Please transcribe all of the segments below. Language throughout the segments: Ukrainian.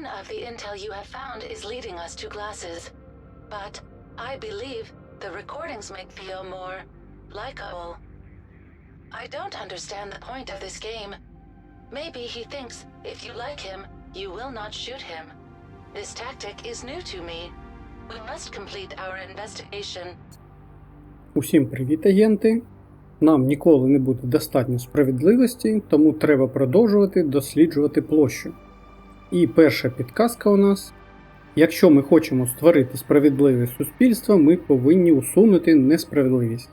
None of the intel you have found is leading us to glasses. But I believe the recordings make Theo more likable. I don't understand the point of this game. Maybe he thinks if you like him, you will not shoot him. This tactic is new to me. We must complete our investigation. Усім привіт, агенти! Нам ніколи не буде достатньо справедливості, тому треба продовжувати досліджувати площу. І перша підказка у нас: якщо ми хочемо створити справедливе суспільство, ми повинні усунути несправедливість.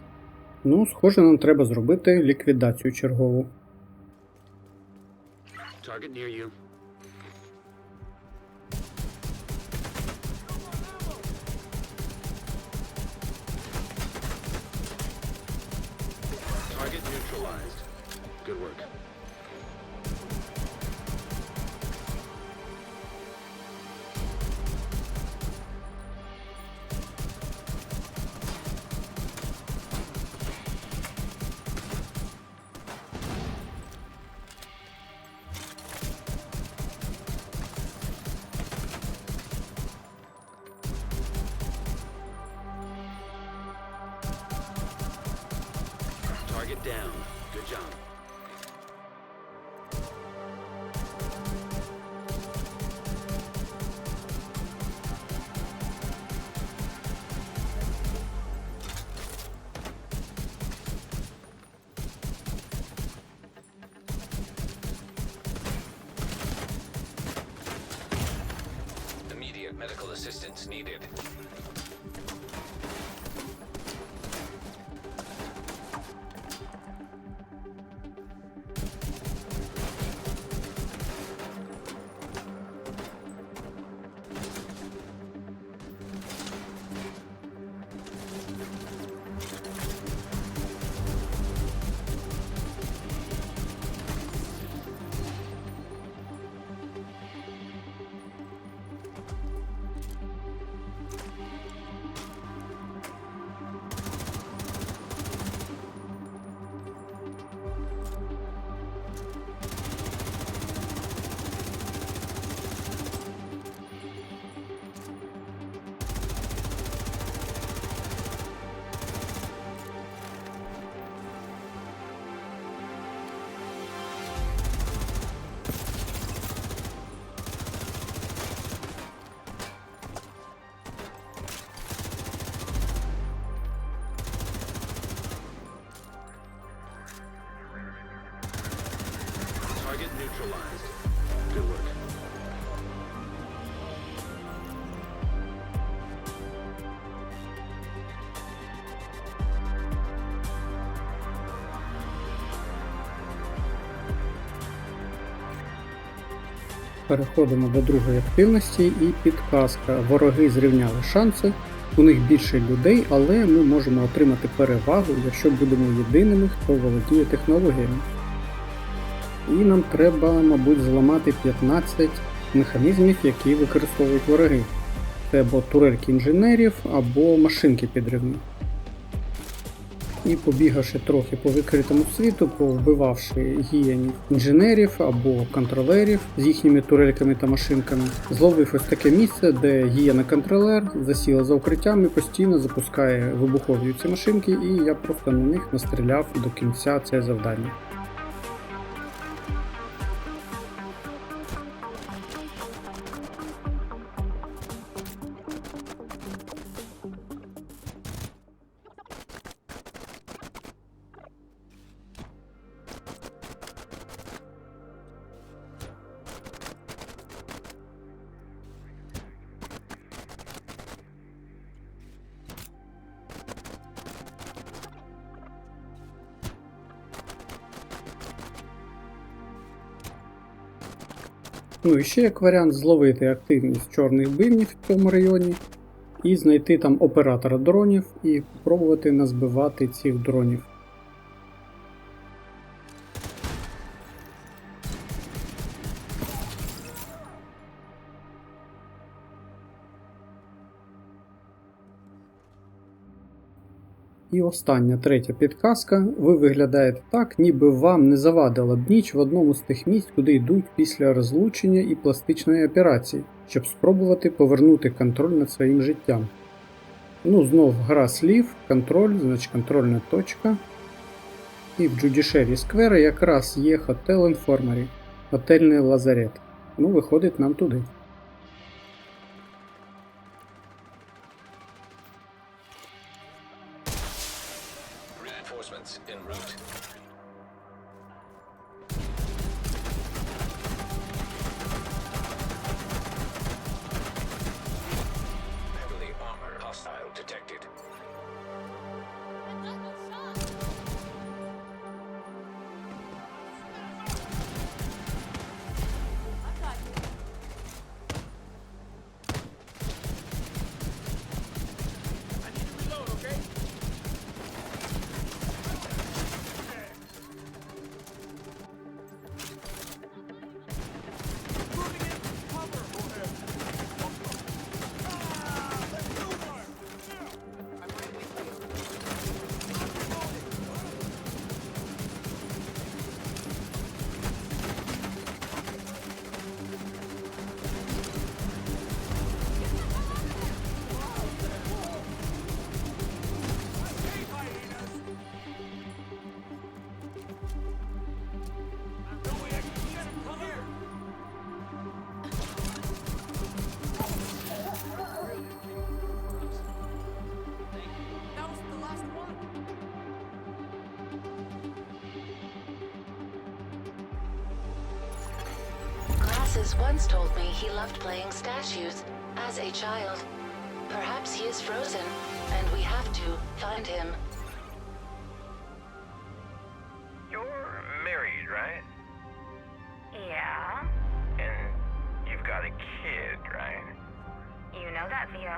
Ну, схоже, нам треба зробити ліквідацію чергову. Good work. Assistance needed. Переходимо до другої активності і підказка. Вороги зрівняли шанси. У них більше людей, але ми можемо отримати перевагу, якщо будемо єдиними, хто володіє технологіями. І нам треба, мабуть, зламати 15 механізмів, які використовують вороги. Це або турельки інженерів, або машинки підривні. І побігавши трохи по відкритому світу, повбивавши гіянів інженерів або контролерів з їхніми турельками та машинками, зловив ось таке місце, де гієна контролер засіла за укриттям і постійно запускає вибухові ці машинки, і я просто на них настріляв до кінця це завдання. Ну і ще як варіант зловити активність чорних бивнів в цьому районі і знайти там оператора дронів і спробувати назбивати цих дронів. І остання третя підказка. Ви виглядаєте так, ніби вам не завадила б ніч в одному з тих місць, куди йдуть після розлучення і пластичної операції, щоб спробувати повернути контроль над своїм життям. Ну, знов гра слів, контроль, значить контрольна точка. І в Джудішері Сквера якраз є Hotel Infirmary, готельний лазарет. Ну, виходить нам туди. Glasses once told me he loved playing statues as a child. Perhaps he is frozen, and we have to find him. You're married, right? Yeah, And you've got a kid, right? you know that, Theo.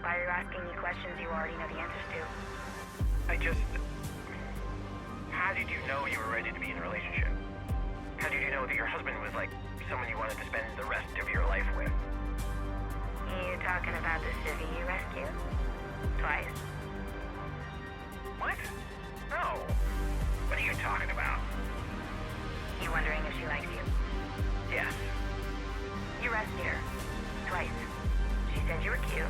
Why are you asking me questions you already know the answers to? I just. How did you know you were ready to be in a relationship? How did you know that your husband was like someone you wanted to spend the rest of your life with? You talking about the civvy you rescued? Twice? What? No. What are you talking about? You wondering if she likes you? Yes. You rescued her. Twice. She said you were cute.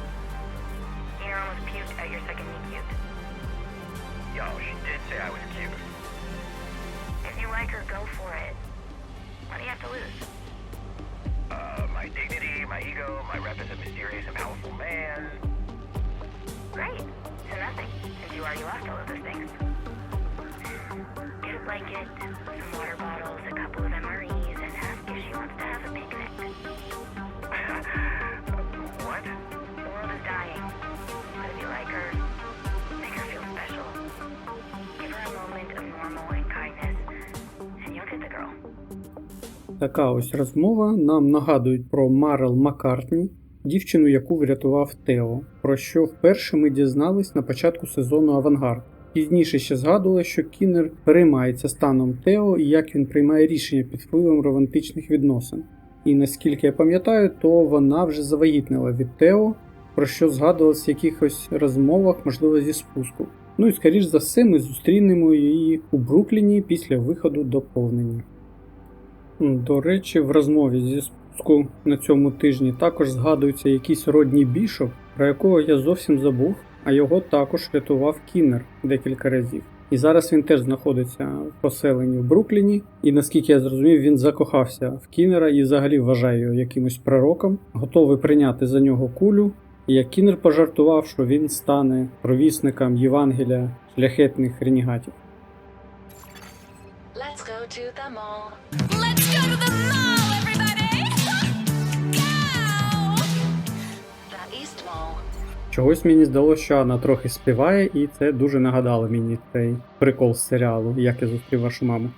Tina almost puked at your second meet cute. Yo, she did say I was cute. If you like her, go for it. What do you have to lose? My dignity, my ego, my rep as a mysterious and powerful man. Great. So nothing, since you already lost all of those things. Get a blanket, some water bottles, Така ось розмова нам нагадують про Марел Маккартні, дівчину, яку врятував Тео, про що вперше ми дізнались на початку сезону Авангард. Пізніше ще згадували, що Кінер переймається станом Тео і як він приймає рішення під впливом романтичних відносин. І наскільки я пам'ятаю, то вона вже завагітнила від Тео, про що згадувалось в якихось розмовах, можливо, зі спуску. Ну і скоріш за все, ми зустрінемо її у Брукліні після виходу доповнення. До речі, в розмові зі спуску на цьому тижні також згадується якийсь Родні Бішоп, про якого я зовсім забув, а його також рятував Кіннер декілька разів. І зараз він теж знаходиться в поселенні в Брукліні, і наскільки я зрозумів, він закохався в Кіннера і взагалі вважає його якимось пророком, готовий прийняти за нього кулю. І як Кіннер пожартував, що він стане провісником Євангелія шляхетних ренігатів. Let's go to the mall. Let's go to the mall, everybody! Go! The East Mall. Чогось мені здалося, що Анна трохи співає, і це дуже нагадало мені цей прикол з серіалу, як я зустрів вашу маму.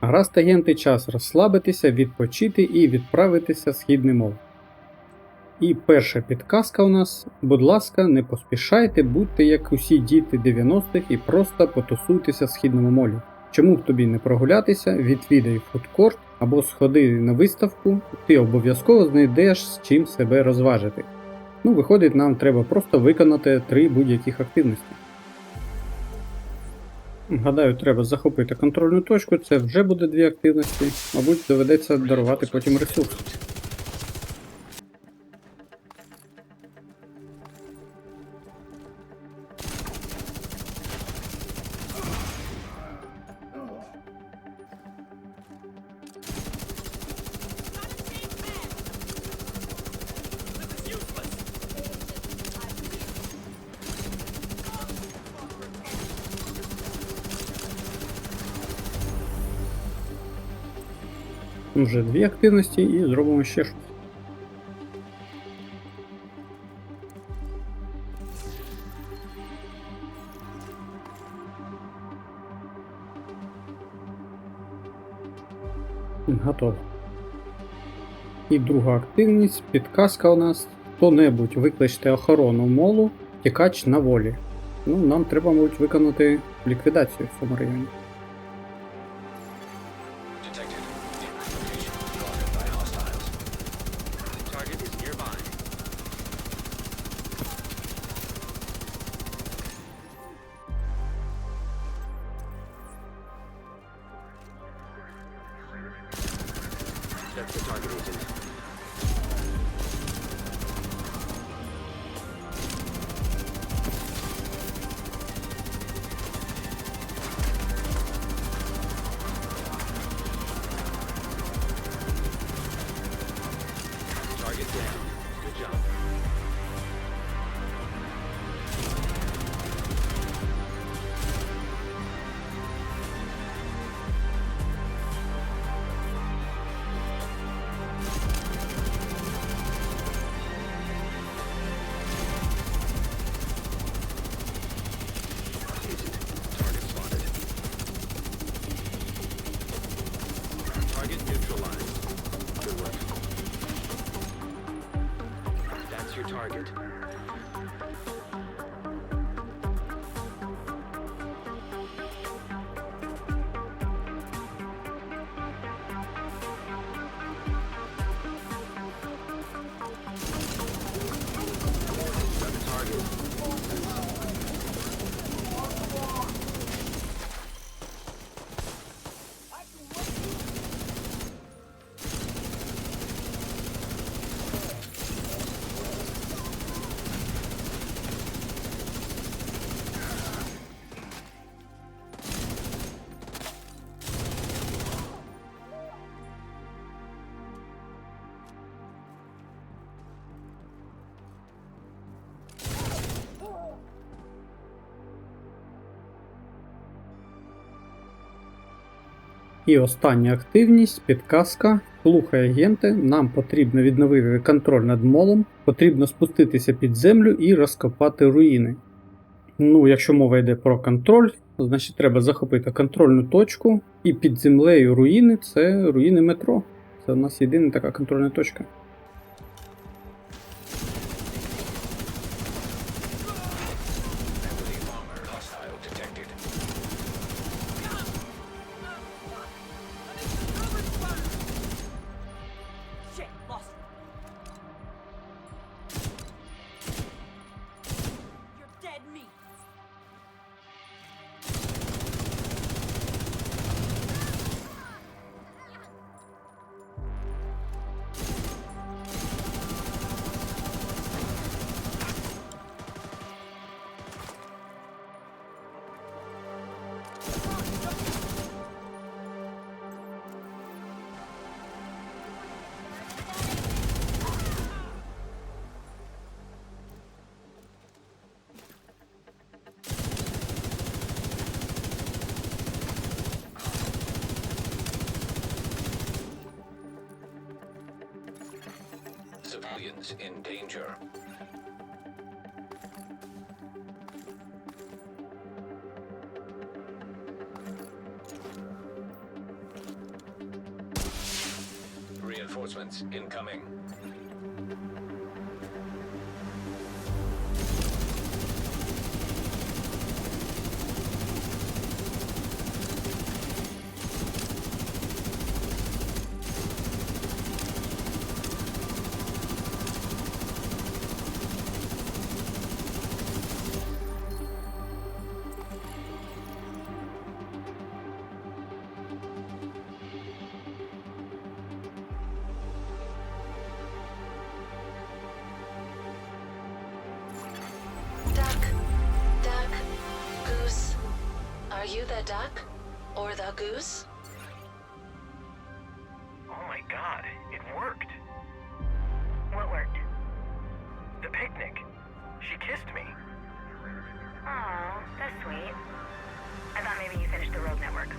Гаразд агенти час розслабитися, відпочити і відправитися в східний мов. І перша підказка у нас: будь ласка, не поспішайте, будьте як усі діти 90-х і просто потусуйтеся в східному молі. Чому б тобі не прогулятися, відвідай фудкорт або сходи на виставку, ти обов'язково знайдеш з чим себе розважити. Ну, виходить, нам треба просто виконати три будь-яких активності. Гадаю, треба захопити контрольну точку, це вже буде дві активності. Мабуть, доведеться дарувати потім ресурс. Вже дві активності і зробимо ще щось. Готово. І друга активність, підказка у нас. Хто-небудь викличте охорону молу, тікач на волі. Ну, нам треба, мабуть, виконати ліквідацію в цьому районі. Target down. Good job. Target. І остання активність, підказка. Слухай, агенти, нам потрібно відновити контроль над молом, потрібно спуститися під землю і розкопати руїни. Ну, якщо мова йде про контроль, значить треба захопити контрольну точку, і під землею руїни це руїни метро. Це у нас єдина така контрольна точка. Civilians in danger. Reinforcements incoming. The goose? Oh my god, it worked. What worked? The picnic. She kissed me. Oh, that's sweet. I thought maybe you finished the Rogue Network.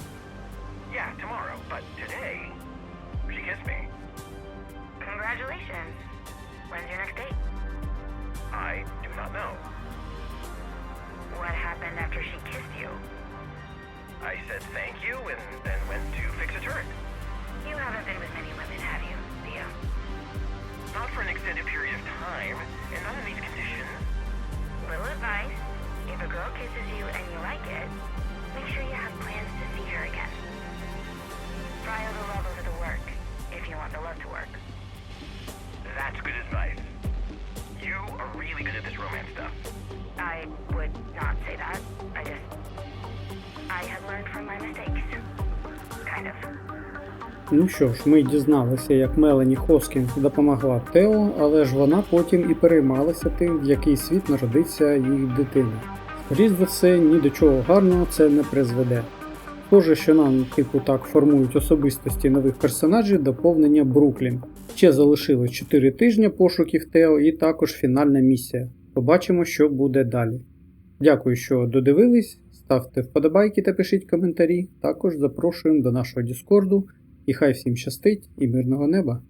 Yeah, tomorrow, but today, she kissed me. Congratulations. When's your next date? I do not know. What happened after she kissed you? I said thank you and then went to fix a turret. You haven't been with many women, have you, Theo? Not for an extended period of time, and not in these conditions. Little advice. If a girl kisses you and Ну що ж, ми дізналися, як Мелані Хоскінг допомогла Тео, але ж вона потім і переймалася тим, в який світ народиться їх дитина. Скоріше за все, ні до чого гарного це не призведе. Схоже, що нам, типу, так формують особистості нових персонажів доповнення Бруклін. Ще залишилось 4 тижні пошуків Тео і також фінальна місія. Побачимо, що буде далі. Дякую, що додивились. Ставте вподобайки та пишіть коментарі. Також запрошуємо до нашого Діскорду. І хай всім щастить і мирного неба!